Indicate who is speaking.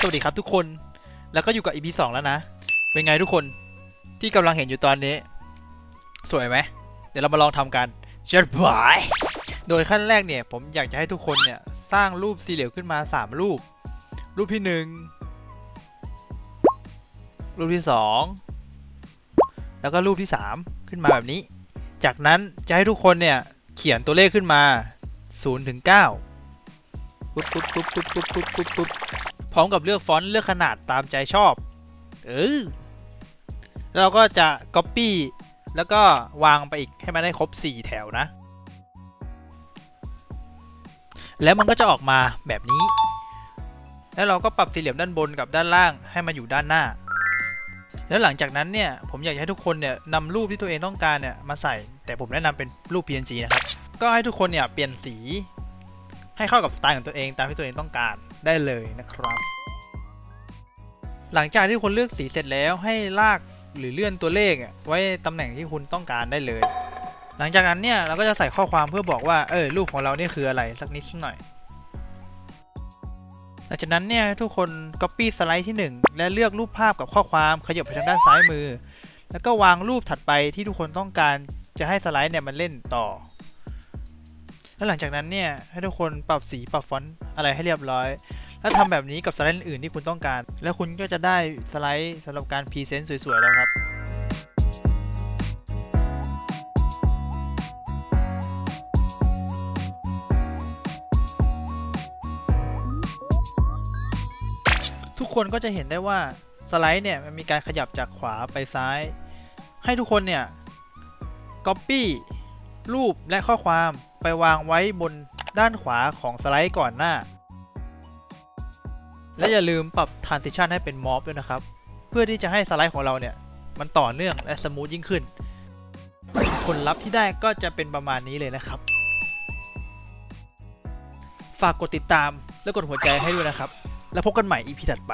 Speaker 1: สวัสดีครับทุกคน แล้วก็อยู่กับ EP 2 แล้วนะ เป็นไงทุกคน ที่กำลังเห็นอยู่ตอนนี้ สวยไหม เดี๋ยวเรามาลองทำกันเชิดบายโดยขั้นแรกเนี่ย ผมอยากจะให้ทุกคนเนี่ย สร้างรูปสี่เหลี่ยมขึ้นมา 3 รูป รูปที่ 1 รูปที่ 2 แล้วก็รูปที่ 3 ขึ้นมาแบบนี้ จากนั้นจะให้ทุกคนเนี่ย เขียนตัวเลขขึ้นมา0ถึง9ปุ๊บปุ๊บปุ๊บปุ๊บปุ๊บปุ๊บปุ๊บ ร้อมกับเลือกฟอนต์เลือกขนาดตามใจชอบ เออเราก็จะ Copy แล้วก็วางไปอีกให้มันได้ครบ 4 แถวนะ แล้วมันก็จะออกมาแบบนี้ แล้วเราก็ปรับสี่เหลี่ยมด้านบนกับด้านล่างให้มาอยู่ด้านหน้า แล้วหลังจากนั้นเนี่ยผมอยากให้ทุกคนเนี่ยนำรูปที่ตัวเองต้องการเนี่ยมาใส่ แต่ผมแนะนำเป็นรูป PNG นะครับ ก็ให้ทุกคนเนี่ยเปลี่ยนสี ให้เข้ากับสไตล์ของตัวเองตามที่ตัวเองต้องการได้เลยนะครับ หลังจากที่คุณเลือกสีเสร็จแล้วให้ลากหรือเลื่อนตัวเลขไว้ตำแหน่งที่คุณต้องการได้เลย หลังจากนั้นเนี่ยเราก็จะใส่ข้อความเพื่อบอกว่าเออรูปของเราเนี่ยคืออะไรสักนิดสักหน่อยหลังจากนั้นเนี่ยทุกคน copy สไลด์ที่ 1 และเลือกรูปภาพกับข้อความขยับไปทางด้านซ้ายมือ แล้วก็วางรูปถัดไปที่ทุกคนต้องการจะให้สไลด์เนี่ยมันเล่นต่อ แล้วหลังจากนั้นเนี่ยให้ทุกคนปรับสีปรับฟอนต์อะไรให้เรียบร้อย แล้วทำแบบนี้กับสไลด์อื่นที่คุณต้องการ แล้วคุณก็จะได้สไลด์สำหรับการพรีเซนต์สวยๆแล้วครับทุกคนก็จะเห็นได้ว่าสไลด์เนี่ยมันมีการขยับจากขวาไปซ้าย ให้ทุกคนเนี่ย Copy รูปและข้อความไปวางไว้บนด้านขวาของสไลด์ก่อนหน้า และอย่าลืมปรับ Transition ให้เป็น Mob ด้วยนะครับ เพื่อที่จะให้สไลด์ของเราเนี่ย มันต่อเนื่องและสมูทยิ่งขึ้น ผลลัพธ์ที่ได้ก็จะเป็นประมาณนี้เลยนะครับ ฝากกดติดตามและกดหัวใจให้ด้วยนะครับ แล้วพบกันใหม่ EP ถัดไป